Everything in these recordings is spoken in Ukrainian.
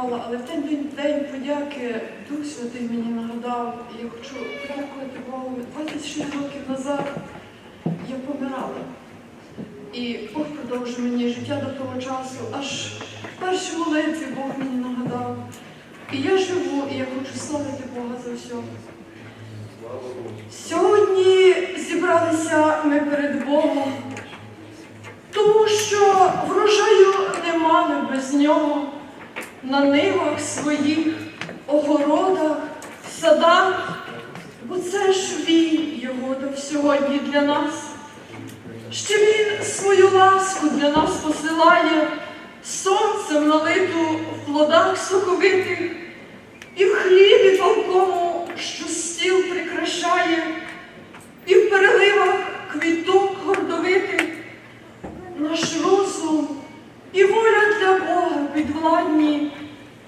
планувала, але в той день, день подяки Дух Святий мені нагадав, і я хочу подякувати Богу. 26 років назад я помирала. І Бог продовжив мені життя до того часу, аж в першій молитві Бог мені нагадав. І я живу, і я хочу славити Бога за все. Сьогодні зібралися ми перед Богом, тому що врожаю нема без нього на нивах своїх, огородах, садах, бо це ж він його до сьогодні для нас. Ще він свою ласку для нас посилає, сонцем налиту в плодах соковитих, і в хлібі палкому, що стіл прикрашає, і в переливах квіток гордовитих, наш розум і воля для Бога підвладні,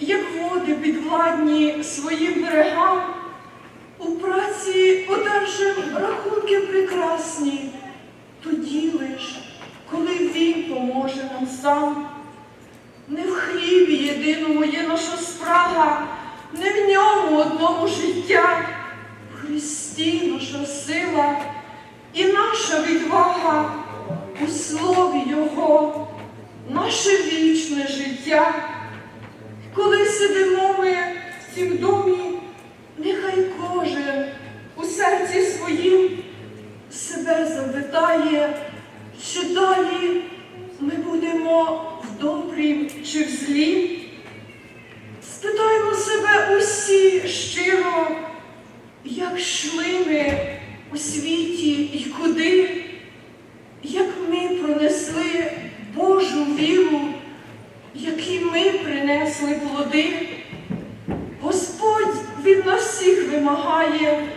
як води підвладні своїм берегам, у праці одержим рахунки прекрасні, тоді лиш, коли Він поможе нам сам. Не в хлібі єдиному є наша спрага, не в ньому одному життя, в Христі наша сила і наша відвага Коли сидимо ми в цім домі, нехай кожен у серці своїм себе запитає, що далі ми будемо в добрім чи в злім. Спитаємо себе усі щиро, як йшли ми у світі і куди, як ми пронесли Божу віру, які ми принесли плоди. Господь від нас всіх вимагає,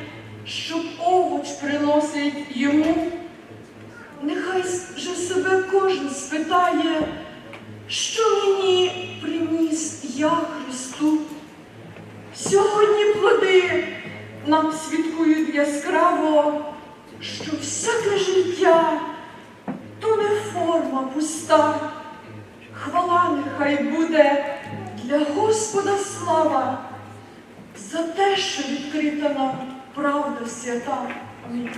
щоб овоч приносить йому. Нехай же себе кожен спитає, що мені приніс я Христу. Сьогодні плоди нам свідкують яскраво, що всяке життя то не форма пуста. Хвала нехай буде Господа слава за те, що відкрита нам правда свята. Амінь.